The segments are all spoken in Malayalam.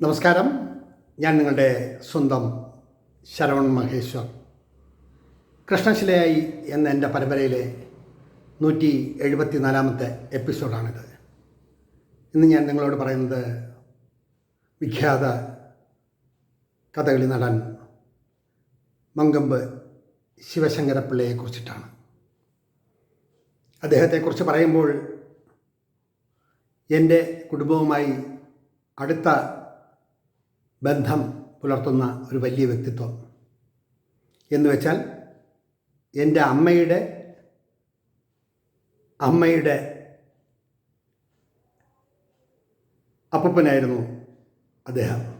നമസ്കാരം. ഞാൻ നിങ്ങളുടെ സ്വന്തം ശരവൺ മഹേശ്വർ. കൃഷ്ണശിലയായി എന്ന എന്റെ പരമ്പരയിലെ നൂറ്റി എഴുപത്തി നാലാമത്തെ എപ്പിസോഡാണിത്. ഇന്ന് ഞാൻ നിങ്ങളോട് പറയുന്നത് വിഖ്യാത കഥകളി നടൻ മങ്കമ്പ് ശിവശങ്കരപ്പിള്ളയെക്കുറിച്ചിട്ടാണ് അദ്ദേഹത്തെക്കുറിച്ച് പറയുമ്പോൾ എന്റെ കുടുംബവുമായി അടുത്ത ബന്ധം പുലർത്തുന്ന ഒരു വലിയ വ്യക്തിത്വം. എന്ന് വെച്ചാൽ എന്റെ അമ്മയുടെ അമ്മയുടെ അപ്പനായിരുന്നു അദ്ദേഹം.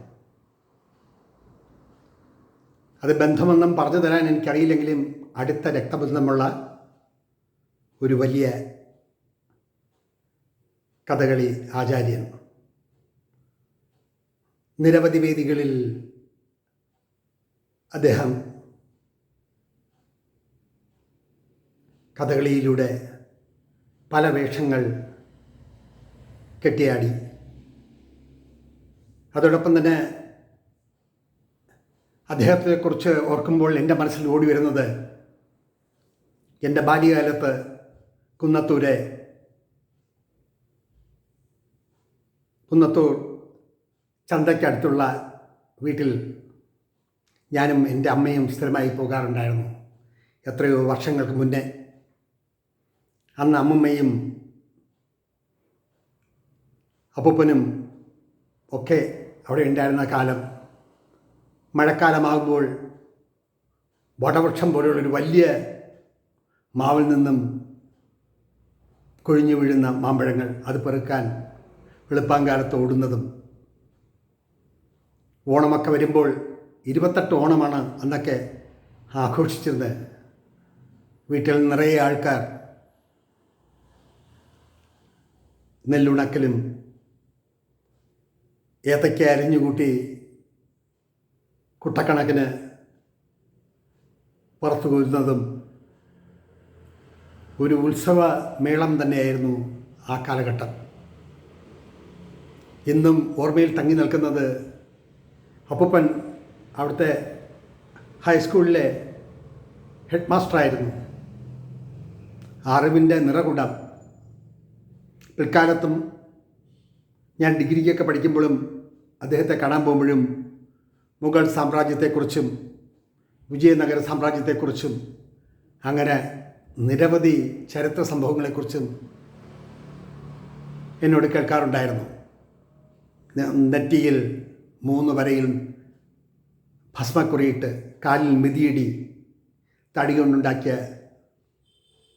അത് ബന്ധമൊന്നും പറഞ്ഞു തരാൻ എനിക്കറിയില്ലെങ്കിലും അടുത്ത രക്തബന്ധമുള്ള ഒരു വലിയ കഥകളി ആചാര്യൻ നിരവധി വേദികളിൽ അദ്ദേഹം കഥകളിയിലൂടെ പല വേഷങ്ങൾ കെട്ടിയാടി. അതോടൊപ്പം തന്നെ അദ്ദേഹത്തെക്കുറിച്ച് ഓർക്കുമ്പോൾ എന്റെ മനസ്സിൽ ഓടി വരുന്നത് എന്റെ ബാല്യകാലത്ത് കുന്നത്തൂരെ കുന്നത്തൂർ ചന്തയ്ക്കടുത്തുള്ള വീട്ടിൽ ഞാനും എന്റെ അമ്മയും സ്ഥിരമായി പോകാറുണ്ടായിരുന്നു. എത്രയോ വർഷങ്ങൾക്ക് മുന്നേ. അന്ന് അമ്മമ്മയും അപ്പൂപ്പനും ഒക്കെ അവിടെ ഉണ്ടായിരുന്ന കാലം. മഴക്കാലമാകുമ്പോൾ വടവൃക്ഷം പോലെയുള്ളൊരു വലിയ മാവിൽ നിന്നും കൊഴിഞ്ഞു വീഴുന്ന മാമ്പഴങ്ങൾ അത് പെറുക്കാൻ വെളുപ്പാങ്കാലത്ത് ഓടുന്നതും ഓണമൊക്കെ വരുമ്പോൾ ഇരുപത്തെട്ട് ഓണമാണ് അന്നൊക്കെ ആഘോഷിച്ചിരുന്നത്. വീട്ടിൽ നിറയെ ആൾക്കാർ നെല്ലുണക്കലും ഏത്തയ്ക്ക അരിഞ്ഞുകൂട്ടി കുട്ടക്കണക്കിന് പുറത്തു കൊരുന്നതും ഒരു ഉത്സവ മേളം തന്നെയായിരുന്നു ആ കാലഘട്ടം. ഇന്നും ഓർമ്മയിൽ തങ്ങി നിൽക്കുന്നത് അപ്പൂപ്പൻ അവിടുത്തെ ഹൈസ്കൂളിലെ ഹെഡ് മാസ്റ്ററായിരുന്നു അറിവിന്റെ നിറകുടം. പിൽക്കാലത്തും ഞാൻ ഡിഗ്രിക്കൊക്കെ പഠിക്കുമ്പോഴും അദ്ദേഹത്തെ കാണാൻ പോകുമ്പോഴും മുഗൾ സാമ്രാജ്യത്തെക്കുറിച്ചും വിജയനഗര സാമ്രാജ്യത്തെക്കുറിച്ചും അങ്ങനെ നിരവധി ചരിത്ര സംഭവങ്ങളെക്കുറിച്ചും എന്നോട് കേൾക്കാറുണ്ടായിരുന്നു. നെറ്റിയിൽ മൂന്ന് വരയിൽ ഭസ്മക്കുറിയിട്ട് കാലിൽ മിതിയടി തടി കൊണ്ടുണ്ടാക്കിയ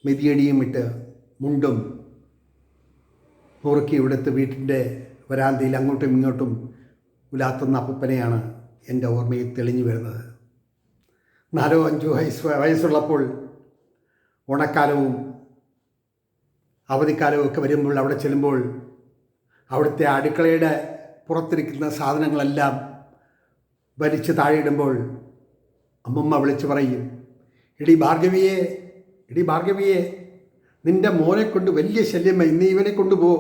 മിതിയടിയും ഇട്ട് മുണ്ടും മുറുക്കി ഇവിടുത്തെ വീട്ടിന്റെ വരാന്തയിൽ അങ്ങോട്ടും ഇങ്ങോട്ടും ഉലാത്തുന്ന അപ്പൂപ്പനെയാണ് എന്റെ ഓർമ്മയിൽ തെളിഞ്ഞു വരുന്നത്. നാലോ അഞ്ചോ വയസ്സ് വയസ്സുള്ളപ്പോൾ ഓണക്കാലവും അവധിക്കാലവും ഒക്കെ വരുമ്പോൾ അവിടെ ചെല്ലുമ്പോൾ അവിടുത്തെ അടുക്കളയുടെ പുറത്തിരിക്കുന്ന സാധനങ്ങളെല്ലാം വലിച്ച് താഴെയിടുമ്പോൾ അമ്മമ്മ വിളിച്ചു പറയും ഇടി ഭാർഗവിയെ ഇടി ഭാർഗവിയെ നിന്റെ മോനെ കൊണ്ട് വലിയ ശല്യമായി ഇന്ന് ഇവനെ കൊണ്ടുപോ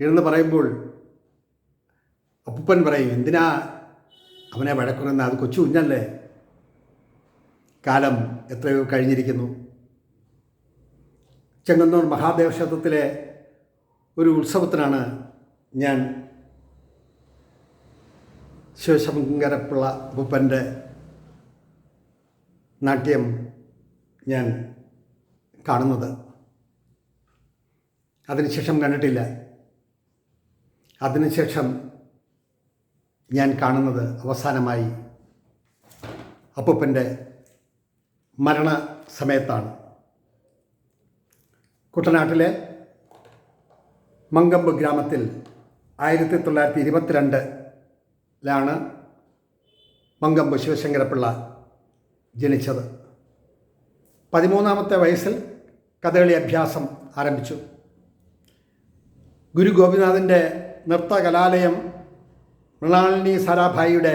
എന്ന് പറയുമ്പോൾ അപ്പൂപ്പൻ പറയും എന്തിനാ അവനെ വഴക്കുറന്ന? അത് കൊച്ചു കുഞ്ഞല്ലേ? കാലം എത്രയോ കഴിഞ്ഞിരിക്കുന്നു. ചെങ്ങന്നൂർ മഹാദേവ ക്ഷേത്രത്തിലെ ഒരു ഉത്സവത്തിനാണ് ഞാൻ ശിവശങ്കരപ്പിള്ള ഉപ്പന്റെ നാട്യം ഞാൻ കാണുന്നത്. അതിനുശേഷം കണ്ടിട്ടില്ല. അതിനുശേഷം ഞാൻ കാണുന്നത് അവസാനമായി അപ്പൂപ്പന്റെ മരണ സമയത്താണ്. കുട്ടനാട്ടിലെ മങ്കമ്പ് ഗ്രാമത്തിൽ ആയിരത്തി തൊള്ളായിരത്തി ഇരുപത്തിരണ്ടിലാണ് മങ്കമ്പ് ശിവശങ്കരപ്പിള്ള ജനിച്ചത്. പതിമൂന്നാമത്തെ വയസ്സിൽ കഥകളി അഭ്യാസം ആരംഭിച്ചു. ഗുരു ഗോപിനാഥിന്റെ നൃത്ത കലാലയം മൃണാളിനി സാരാഭായിയുടെ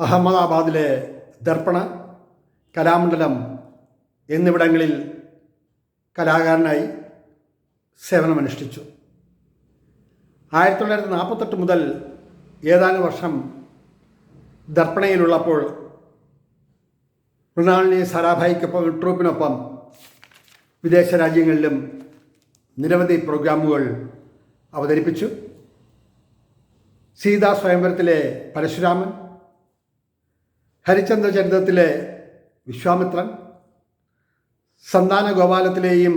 അഹമ്മദാബാദിലെ ദർപ്പണ കലാമണ്ഡലം എന്നിവിടങ്ങളിൽ കലാകാരനായി സേവനമനുഷ്ഠിച്ചു. ആയിരത്തി തൊള്ളായിരത്തി നാൽപ്പത്തെട്ട് മുതൽ ഏതാനും വർഷം ദർപ്പണയിലുള്ളപ്പോൾ മൃണാളിനി സാരാഭായിക്കൊപ്പം ട്രൂപ്പിനൊപ്പം വിദേശ രാജ്യങ്ങളിലും നിരവധി പ്രോഗ്രാമുകൾ അവതരിപ്പിച്ചു. സീതാ സ്വയംവരത്തിലെ പരശുരാമൻ ഹരിചന്ദ്ര ചരിത്രത്തിലെ വിശ്വാമിത്രൻ സന്താന ഗോപാലത്തിലെയും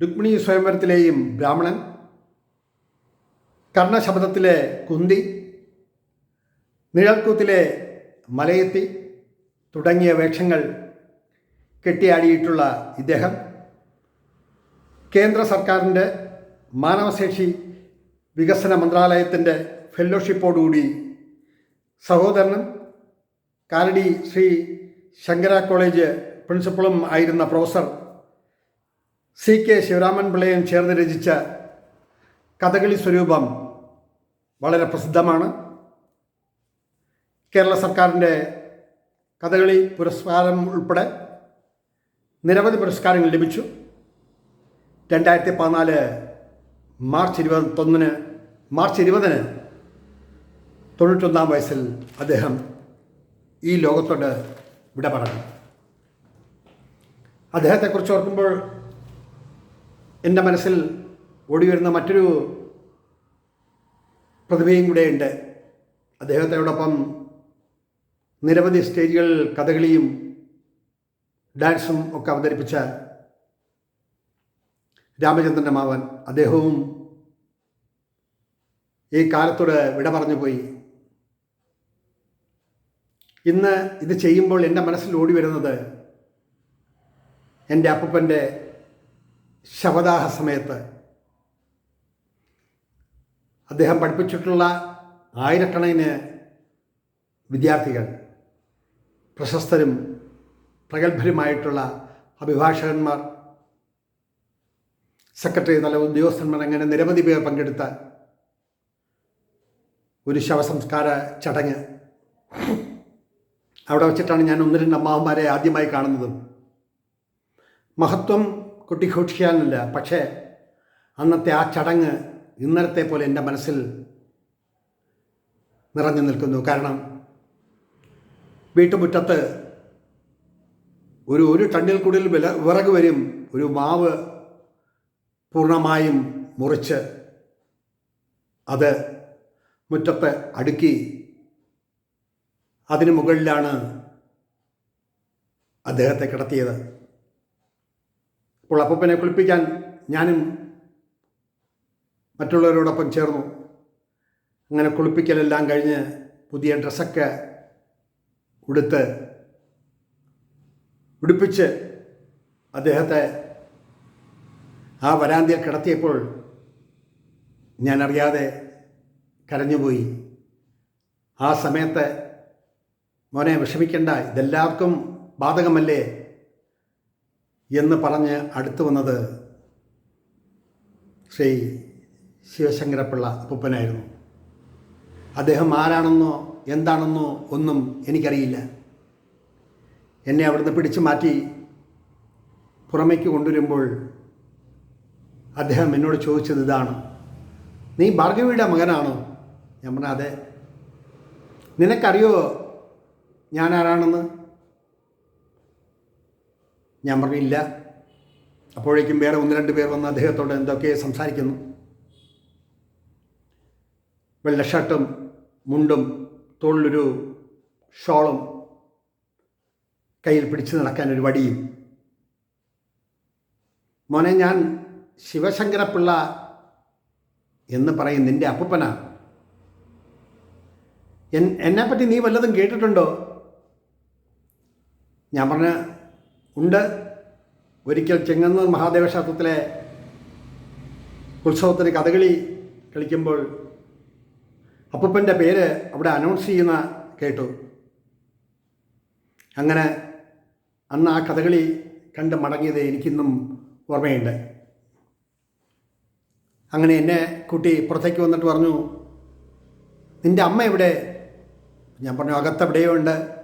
രുക്മിണി സ്വയംവരത്തിലെയും ബ്രാഹ്മണൻ കർണശബ്ദത്തിലെ കുന്തി നിഴൽക്കൂത്തിലെ മലയെത്തി തുടങ്ങിയ വേഷങ്ങൾ കെട്ടിയാടിയിട്ടുള്ള ഇദ്ദേഹം കേന്ദ്ര സർക്കാരിന്റെ മാനവശേഷി വികസന മന്ത്രാലയത്തിന്റെ ഫെല്ലോഷിപ്പോടുകൂടി സഹോദരനും കാലടി ശ്രീ ശങ്കര കോളേജ് പ്രിൻസിപ്പളും ആയിരുന്ന പ്രൊഫസർ സി കെ ശിവരാമൻ പിള്ളയും ചേർന്ന് രചിച്ച കഥകളി സ്വരൂപം വളരെ പ്രസിദ്ധമാണ്. കേരള സർക്കാരിന്റെ കഥകളി പുരസ്കാരം ഉൾപ്പെടെ നിരവധി പുരസ്കാരങ്ങൾ ലഭിച്ചു. രണ്ടായിരത്തി പതിനാല് മാർച്ച് ഇരുപത്തൊന്നിന് മാർച്ച് ഇരുപതിന് തൊണ്ണൂറ്റൊന്നാം വയസ്സിൽ അദ്ദേഹം ഈ ലോകത്തോട് വിട പറഞ്ഞു. അദ്ദേഹത്തെക്കുറിച്ച് ഓർക്കുമ്പോൾ എന്റെ മനസ്സിൽ ഓടി വരുന്ന മറ്റൊരു പ്രതിഭയും കൂടെയുണ്ട്. അദ്ദേഹത്തോടൊപ്പം നിരവധി സ്റ്റേജുകളിൽ കഥകളിയും ഡാൻസും ഒക്കെ അവതരിപ്പിച്ച രാമചന്ദ്രന്റെ മാവൻ അദ്ദേഹവും ഈ കാലത്തോട് വിട പറഞ്ഞു പോയി. ഇന്ന് ഇത് ചെയ്യുമ്പോൾ എന്റെ മനസ്സിൽ ഓടി വരുന്നത് എന്റെ അപ്പൂപ്പന്റെ ശവദാഹ സമയത്ത് അദ്ദേഹം പഠിപ്പിച്ചിട്ടുള്ള ആയിരക്കണക്കിന് വിദ്യാർത്ഥികൾ പ്രശസ്തരും പ്രഗത്ഭരുമായിട്ടുള്ള അഭിഭാഷകന്മാർ സെക്രട്ടറി തല ഉദ്യോഗസ്ഥന്മാർ അങ്ങനെ നിരവധി പേർ പങ്കെടുത്ത ഒരു ശവസംസ്കാര ചടങ്ങ്. അവിടെ വച്ചിട്ടാണ് ഞാൻ ഒന്ന് രണ്ട് അമ്മാവന്മാരെ ആദ്യമായി കാണുന്നതും. മഹത്വം കൊട്ടിഘോഷിക്കാനല്ല പക്ഷേ അന്നത്തെ ആ ചടങ്ങ് ഇന്നലത്തെ പോലെ എന്റെ മനസ്സിൽ നിറഞ്ഞു നിൽക്കുന്നു. കാരണം വീട്ടുമുറ്റത്ത് ഒരു ഒരു ടണ്ണിൽ കൂടുതൽ വില വിറക് വരും ഒരു മാവ് പൂർണമായും മുറിച്ച് അത് മുറ്റത്ത് അടുക്കി അതിന് മുകളിലാണ് അദ്ദേഹത്തെ കിടത്തിയത്. അപ്പോൾ അപ്പൂപ്പനെ കുളിപ്പിക്കാൻ ഞാനും മറ്റുള്ളവരോടൊപ്പം ചേർന്നു. അങ്ങനെ കുളിപ്പിക്കലെല്ലാം കഴിഞ്ഞ് പുതിയ ഡ്രസ്സൊക്കെ ഉടുത്ത് ഉടുപ്പിച്ച് അദ്ദേഹത്തെ ആ വരാന്തിയിൽ കിടത്തിയപ്പോൾ ഞാനറിയാതെ കരഞ്ഞുപോയി. ആ സമയത്ത് മോനെ വിഷമിക്കേണ്ട ഇതെല്ലാവർക്കും ബാധകമല്ലേ എന്ന് പറഞ്ഞ് അടുത്തു വന്നത് ശ്രീ ശിവശങ്കരപ്പിള്ള അപ്പനായിരുന്നു അദ്ദേഹം ആരാണെന്നോ എന്താണെന്നോ ഒന്നും എനിക്കറിയില്ല. എന്നെ അവിടുന്ന് പിടിച്ചു മാറ്റി പുറമേക്ക് കൊണ്ടുവരുമ്പോൾ അദ്ദേഹം എന്നോട് ചോദിച്ചത് ഇതാണ്. നീ ഭാർഗവിയുടെ മകനാണോ? ഞാൻ പറഞ്ഞ അതെ. നിനക്കറിയോ ഞാൻ ആരാണെന്ന്? ഞാൻ പറഞ്ഞില്ല അപ്പോഴേക്കും വേറെ ഒന്ന് രണ്ട് പേർ വന്ന് അദ്ദേഹത്തോട് എന്തൊക്കെ സംസാരിക്കുന്നു. വെള്ള ഷർട്ടും മുണ്ടും തോളിലൊരു ഷോളും കയ്യിൽ പിടിച്ചു നടക്കാൻ ഒരു വടിയും. മോനെ ഞാൻ ശിവശങ്കരപ്പിള്ള എന്ന് പറയും നിന്റെ അപ്പൂപ്പനാണ് എൻ എന്നെപ്പറ്റി നീ വല്ലതും കേട്ടിട്ടുണ്ടോ? ഞാൻ പറഞ്ഞ ഉണ്ട്. ഒരിക്കൽ ചെങ്ങന്നൂർ മഹാദേവ ക്ഷേത്രത്തിലെ ഉത്സവത്തിന് കഥകളി കളിക്കുമ്പോൾ അപ്പൂപ്പന്റെ പേര് അവിടെ അനൗൺസ് ചെയ്യുന്ന കേട്ടു. അങ്ങനെ അന്ന് ആ കഥകളി കണ്ട് മടങ്ങിയത് എനിക്കിന്നും ഓർമ്മയുണ്ട്. അങ്ങനെ എന്നെ കുട്ടി പുറത്തേക്ക് വന്നിട്ട് പറഞ്ഞു നിന്റെ അമ്മ എവിടെ? ഞാൻ പറഞ്ഞു അകത്തെവിടെയോ ഉണ്ട്.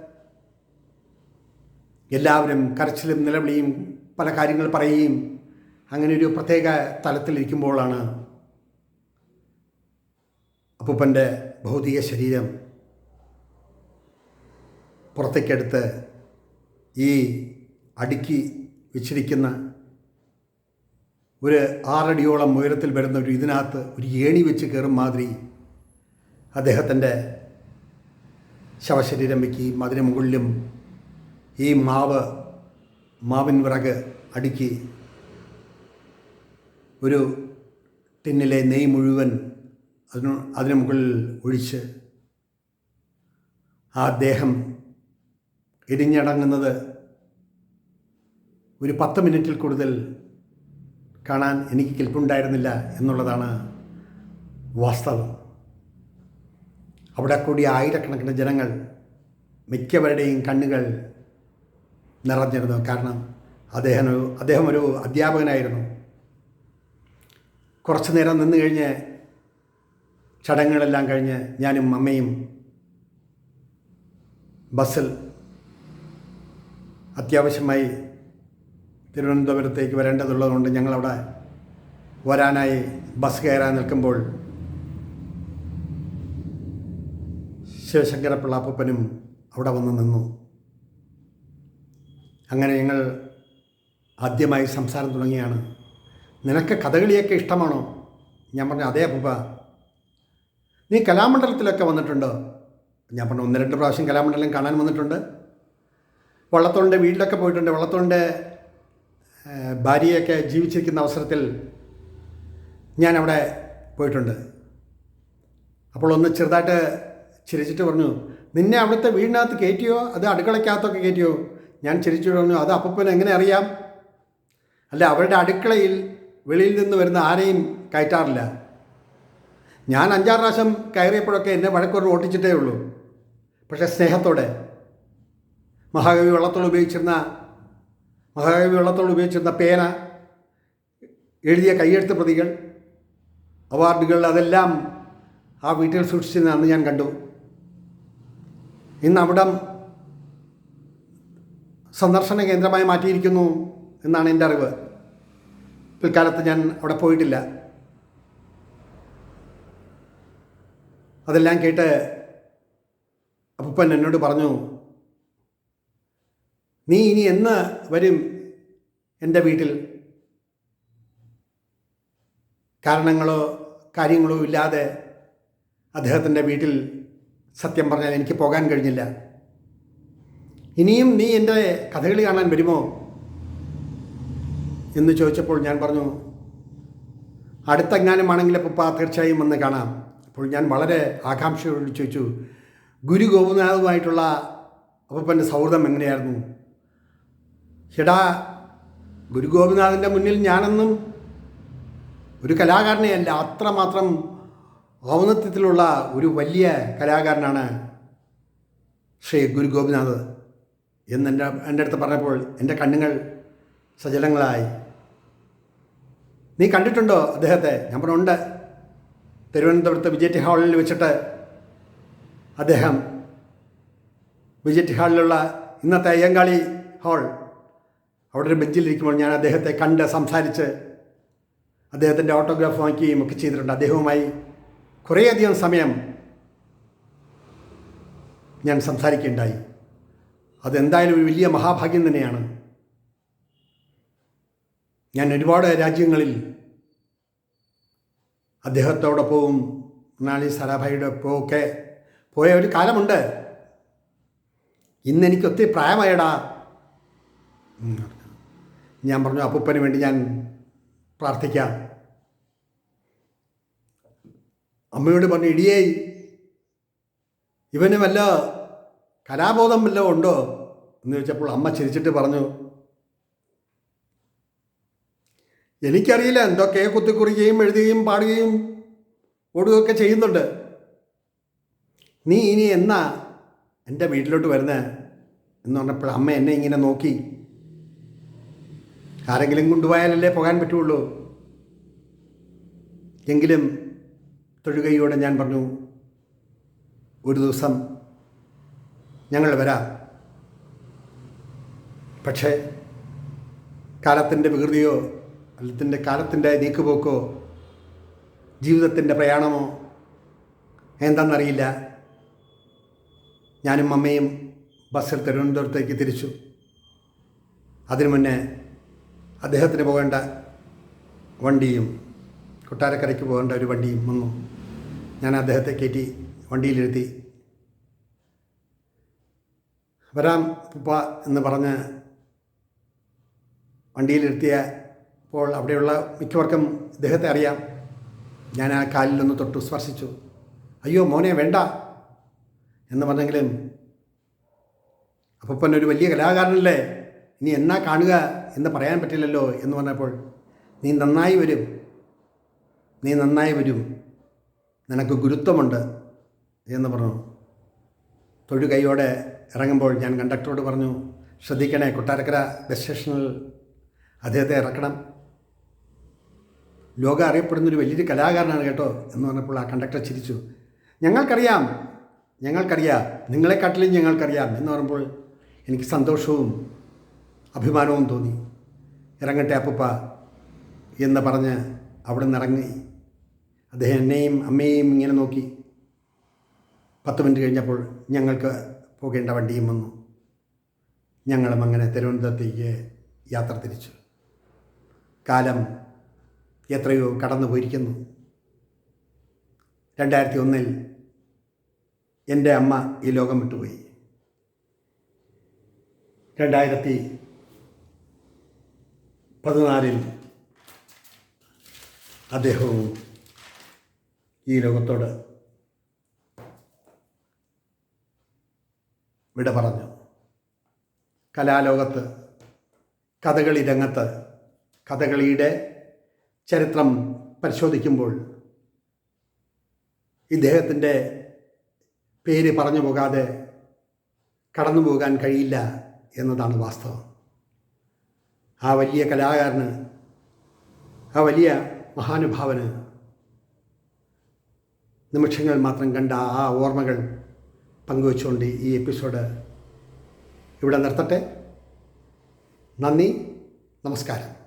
എല്ലാവരും കരച്ചിലും നിലവിളിയും പല കാര്യങ്ങൾ പറയുകയും അങ്ങനെ ഒരു പ്രത്യേക തലത്തിലിരിക്കുമ്പോഴാണ് അപ്പൂപ്പന്റെ ഭൗതിക ശരീരം പുറത്തേക്കെടുത്ത് ഈ അടുക്കി വെച്ചിരിക്കുന്ന ഒരു ആറടിയോളം ഉയരത്തിൽ വരുന്ന ഒരു ഇതിനകത്ത് ഒരു ഏണി വെച്ച് കയറും മാതിരി അദ്ദേഹത്തിന്റെ ശവശരീരം വയ്ക്കുകയും അതിന് മുകളിലും ഈ മാവ് മാവിൻ വിറക് അടുക്കി ഒരു ടിന്നിലെ നെയ് മുഴുവൻ അതിന് അതിന് മുകളിൽ ഒഴിച്ച് ആ ദേഹം ഇടിഞ്ഞടങ്ങുന്നത് ഒരു പത്ത് മിനിറ്റിൽ കൂടുതൽ കാണാൻ എനിക്ക് കെൽപ്പുണ്ടായിരുന്നില്ല എന്നുള്ളതാണ് വാസ്തവം. അവിടെ കൂടി ആയിരക്കണക്കിന് ജനങ്ങൾ മിക്കവരുടെയും കണ്ണുകൾ നിറഞ്ഞിരുന്നു. കാരണം അദ്ദേഹം അദ്ദേഹം ഒരു അധ്യാപകനായിരുന്നു. കുറച്ച് നേരം നിന്ന് കഴിഞ്ഞ് ചടങ്ങുകളെല്ലാം കഴിഞ്ഞ് ഞാനും അമ്മയും ബസ്സിൽ അത്യാവശ്യമായി തിരുവനന്തപുരത്തേക്ക് വരേണ്ടതുള്ളതുകൊണ്ട് ഞങ്ങളവിടെ വരാനായി ബസ് കയറാൻ നിൽക്കുമ്പോൾ ശിവശങ്കര പിള്ളാപ്പനും അവിടെ വന്ന് നിന്നു. അങ്ങനെ ഞങ്ങൾ ആദ്യമായി സംസാരം തുടങ്ങിയാണ്. നിനക്ക് കഥകളിയൊക്കെ ഇഷ്ടമാണോ? ഞാൻ പറഞ്ഞു അതേ അപ്പൂപ്പ. നീ കലാമണ്ഡലത്തിലൊക്കെ വന്നിട്ടുണ്ട്? ഞാൻ പറഞ്ഞു ഒന്ന് രണ്ട് പ്രാവശ്യം കലാമണ്ഡലം കാണാൻ വന്നിട്ടുണ്ട്. വള്ളത്തോളിന്റെ വീട്ടിലൊക്കെ പോയിട്ടുണ്ട്. വള്ളത്തോളിന്റെ ഭാര്യയൊക്കെ ജീവിച്ചിരിക്കുന്ന അവസരത്തിൽ ഞാൻ അവിടെ പോയിട്ടുണ്ട്. അപ്പോൾ ഒന്ന് ചെറുതായിട്ട് ചിരിച്ചിട്ട് പറഞ്ഞു നിന്നെ അവിടുത്തെ വീടിനകത്ത് കയറ്റിയോ? അത് അടുക്കളയ്ക്കകത്തൊക്കെ കയറ്റിയോ? ഞാൻ ചിരിച്ചു പറഞ്ഞു അത് അപ്പൂപ്പന് എങ്ങനെ അറിയാം? അല്ല അവരുടെ അടുക്കളയിൽ വെളിയിൽ നിന്ന് വരുന്ന ആരെയും കയറ്റാറില്ല. ഞാൻ അഞ്ചാറ് പ്രാവശ്യം കയറിയപ്പോഴൊക്കെ എന്നെ വഴക്കൊരു ഓട്ടിച്ചിട്ടേ ഉള്ളൂ. പക്ഷേ സ്നേഹത്തോടെ. മഹാകവി വെള്ളത്തോൾ ഉപയോഗിച്ചിരുന്ന മഹാകവി വെള്ളത്തോൾ ഉപയോഗിച്ചിരുന്ന പേന എഴുതിയ കൈയെഴുത്ത് പ്രതികൾ അവാർഡുകൾ അതെല്ലാം ആ വീട്ടിൽ സൂക്ഷിച്ചിരുന്നതെന്ന് ഞാൻ കണ്ടു. ഇന്ന് അവിടം സന്ദർശന കേന്ദ്രമായി മാറ്റിയിരിക്കുന്നു എന്നാണ് എന്റെ അറിവ്. പിൽക്കാലത്ത് ഞാൻ അവിടെ പോയിട്ടില്ല. അതെല്ലാം കേട്ട് അപ്പൂപ്പൻ എന്നോട് പറഞ്ഞു നീ ഇനി എന്ന് വരും എന്റെ വീട്ടിൽ? കാരണങ്ങളോ കാര്യങ്ങളോ ഇല്ലാതെ അദ്ദേഹത്തിന്റെ വീട്ടിൽ സത്യം പറഞ്ഞാൽ എനിക്ക് പോകാൻ കഴിഞ്ഞില്ല. ഇനിയും നീ എന്റെ കഥകളി കാണാൻ വരുമോ? എന്ന് ചോദിച്ചപ്പോൾ ഞാൻ പറഞ്ഞു അടുത്ത ജ്ഞാനമാണെങ്കിൽ അപ്പം തീർച്ചയായും വന്ന് കാണാം. അപ്പോൾ ഞാൻ വളരെ ആകാംക്ഷയോട് ചോദിച്ചു ഗുരു ഗോപനാഥുമായിട്ടുള്ള അപ്പന്റെ സൗഹൃദം എങ്ങനെയായിരുന്നു? എടാ ഗുരു ഗോപിനാഥിന്റെ മുന്നിൽ ഞാനെന്നും ഒരു കലാകാരനെയല്ല അത്രമാത്രം ഔന്നത്യത്തിലുള്ള ഒരു വലിയ കലാകാരനാണ് ശ്രീ ഗുരു ഗോപിനാഥ്. എന്ന് എന്റെ എന്റെ അടുത്ത് പറഞ്ഞപ്പോൾ എന്റെ കണ്ണുകൾ സജലങ്ങളായി. നീ കണ്ടിട്ടുണ്ടോ അദ്ദേഹത്തെ? ഞാൻ പറഞ്ഞു ഉണ്ട്. തിരുവനന്തപുരത്ത് വിജയ് ഹാളിൽ വെച്ചിട്ട് അദ്ദേഹം വിജയ് ഹാളിലുള്ള ഇന്നത്തെ അയ്യങ്കാളി ഹാൾ അവിടെ ഒരു ബെഞ്ചിലിരിക്കുമ്പോൾ ഞാൻ അദ്ദേഹത്തെ കണ്ട് സംസാരിച്ച് അദ്ദേഹത്തിന്റെ ഓട്ടോഗ്രാഫ് വാങ്ങിക്കുകയും ഒക്കെ ചെയ്തിട്ടുണ്ട്. അദ്ദേഹവുമായി കുറേയധികം സമയം ഞാൻ സംസാരിക്കുകയുണ്ടായി. അതെന്തായാലും ഒരു വലിയ മഹാഭാഗ്യം തന്നെയാണ്. ഞാൻ ഒരുപാട് രാജ്യങ്ങളിൽ അദ്ദേഹത്തോടൊപ്പവും മൃണാളി സാരാഭായിയുടെ ഒപ്പമൊക്കെ പോയ ഒരു കാലമുണ്ട്. ഇന്ന് എനിക്ക് ഒത്തിരി പ്രായമായടാ. ഞാൻ പറഞ്ഞു അപ്പൂപ്പന് വേണ്ടി ഞാൻ പ്രാർത്ഥിക്കാം. അമ്മയോട് പറഞ്ഞു ഇടിയേ ഇവന് വല്ല കലാബോധം വല്ലതും ഉണ്ടോ? എന്ന് ചോദിച്ചപ്പോൾ അമ്മ ചിരിച്ചിട്ട് പറഞ്ഞു എനിക്കറിയില്ല എന്തൊക്കെ കുത്തിക്കുറിക്കുകയും എഴുതുകയും പാടുകയും ഓടുകയൊക്കെ ചെയ്യുന്നുണ്ട്. നീ ഇനി എന്നാ എന്റെ വീട്ടിലോട്ട് വരുന്നത് എന്ന് പറഞ്ഞപ്പോൾ അമ്മ എന്നെ ഇങ്ങനെ നോക്കി. ആരെങ്കിലും കൊണ്ടുപോയാലല്ലേ പോകാൻ പറ്റുള്ളൂ. എങ്കിലും തൊഴുകയോടെ ഞാൻ പറഞ്ഞു ഒരു ദിവസം ഞങ്ങൾ വരാം. പക്ഷേ കാലത്തിന്റെ വികൃതിയോ അല്ലെങ്കിൽ കാലത്തിന്റെ നീക്കുപോക്കോ? ജീവിതത്തിന്റെ പ്രയാണമോ? എന്താണെന്നറിയില്ല. ഞാനും അമ്മയും ബസ്സിൽ തിരുവനന്തപുരത്തേക്ക് തിരിച്ചു. അതിനു മുന്നേ അദ്ദേഹത്തിന് പോകേണ്ട വണ്ടിയും കൊട്ടാരക്കരയ്ക്ക് പോകേണ്ട ഒരു വണ്ടിയും വന്നു. ഞാൻ അദ്ദേഹത്തെ കയറ്റി വണ്ടിയിലിരുത്തി. വരാം ഉപ്പ എന്ന് പറഞ്ഞ് വണ്ടിയിലിരുത്തിയപ്പോൾ അവിടെയുള്ള മിക്കവർക്കും ഇദ്ദേഹത്തെ അറിയാം. ഞാൻ ആ കാലിലൊന്ന് തൊട്ടു സ്പർശിച്ചു. അയ്യോ മോനെ വേണ്ട എന്ന് പറഞ്ഞെങ്കിലും അപ്പൻ ഒരു വലിയ കലാകാരനല്ലേ ഇനി എന്നാ കാണുക എന്ന് പറയാൻ പറ്റില്ലല്ലോ എന്ന് പറഞ്ഞപ്പോൾ നീ നന്നായി വരും നീ നന്നായി വരും നിനക്ക് ഗുരുത്വമുണ്ട് എന്ന് പറഞ്ഞു. തൊഴു കൈയോടെ ഇറങ്ങുമ്പോൾ ഞാൻ കണ്ടക്ടറോട് പറഞ്ഞു ശ്രദ്ധിക്കണേ കൊട്ടാരക്കര ബസ് സ്റ്റേഷനിൽ അദ്ദേഹത്തെ ഇറക്കണം. ലോകം അറിയപ്പെടുന്നൊരു വലിയൊരു കലാകാരനാണ് കേട്ടോ എന്ന് പറഞ്ഞപ്പോൾ ആ കണ്ടക്ടർ ചിരിച്ചു. ഞങ്ങൾക്കറിയാം ഞങ്ങൾക്കറിയാം നിങ്ങളെക്കാട്ടിലും ഞങ്ങൾക്കറിയാം എന്ന് പറയുമ്പോൾ എനിക്ക് സന്തോഷവും അഭിമാനവും തോന്നി. ഇറങ്ങട്ടെ അപ്പുപ്പ എന്ന് പറഞ്ഞ് അവിടെ നിന്ന് ഇറങ്ങി. അദ്ദേഹം എന്നെയും അമ്മയെയും ഇങ്ങനെ നോക്കി. പത്ത് മിനിറ്റ് കഴിഞ്ഞപ്പോൾ ഞങ്ങൾക്ക് പോകേണ്ട വണ്ടിയും വന്നു. ഞങ്ങളും അങ്ങനെ തിരുവനന്തപുരത്തേക്ക് യാത്ര തിരിച്ചു. കാലം എത്രയോ കടന്നു പോയിരിക്കുന്നു രണ്ടായിരത്തി ഒന്നിൽ എന്റെ അമ്മ ഈ ലോകം വിട്ടുപോയി. രണ്ടായിരത്തി പതിനാലിൽ അദ്ദേഹവും ഈ ലോകത്തോട് വിട പറഞ്ഞു. കലാലോകത്ത് കഥകളി രംഗത്ത് കഥകളിയുടെ ചരിത്രം പരിശോധിക്കുമ്പോൾ ഇദ്ദേഹത്തിന്റെ പേര് പറഞ്ഞു പോകാതെ കടന്നു പോകാൻ കഴിയില്ല എന്നതാണ് വാസ്തവം. ആ വലിയ കലാകാരന് ആ വലിയ മഹാനുഭാവന് നിമിഷങ്ങൾ മാത്രം കണ്ട ആ ഓർമ്മകൾ പങ്കുവച്ചുകൊണ്ട് ഈ എപ്പിസോഡ് ഇവിടെ നിർത്തട്ടെ. നന്ദി നമസ്കാരം.